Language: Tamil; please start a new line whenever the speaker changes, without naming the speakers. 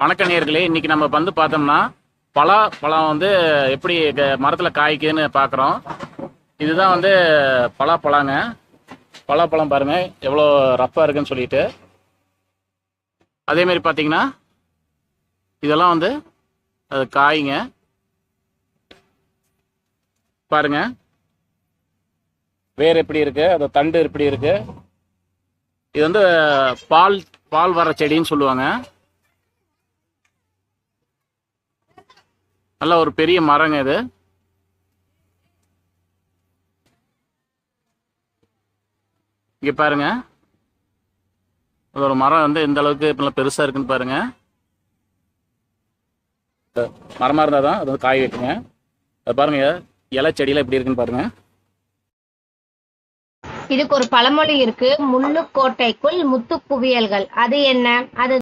வணக்க நேர்களே இன்னைக்கு நம்ம வந்து பார்த்தோம்னா பலா பழம் வந்து எப்படி மரத்தில் மரத்துல காய்க்குதுன்னு பார்க்குறோம் இதுதான் வந்து பலாப்பழங்க பலாப்பழம் பாருங்க எவ்வளோ ரப்பாக இருக்குன்னு சொல்லிட்டு. அதே மாதிரி பார்த்தீங்கன்னா இதெல்லாம் வந்து அது காய்ங்க. பாருங்க. வேர் எப்படி இருக்கு அது தண்டு எப்படி இருக்கு. இது வந்து பால் பால் வர செடின்னு சொல்லுவாங்க. நல்ல ஒரு பெரிய மரங்க இது. இங்க பாருங்க. ஒரு மரம் வந்து எந்த அளவுக்கு இப்ப நல்லா பெருசா இருக்குன்னு பாருங்க. மரமா இருந்தா தான் அது வந்து காய் வைக்குங்க. அது பாருங்க இலை செடியில எப்படி இருக்குன்னு பாருங்க.
இதுக்கு ஒரு பழமொழி இருக்கு முள்ளுக்கோட்டைக்குள் முத்து குவியல்கள். அது என்ன? அது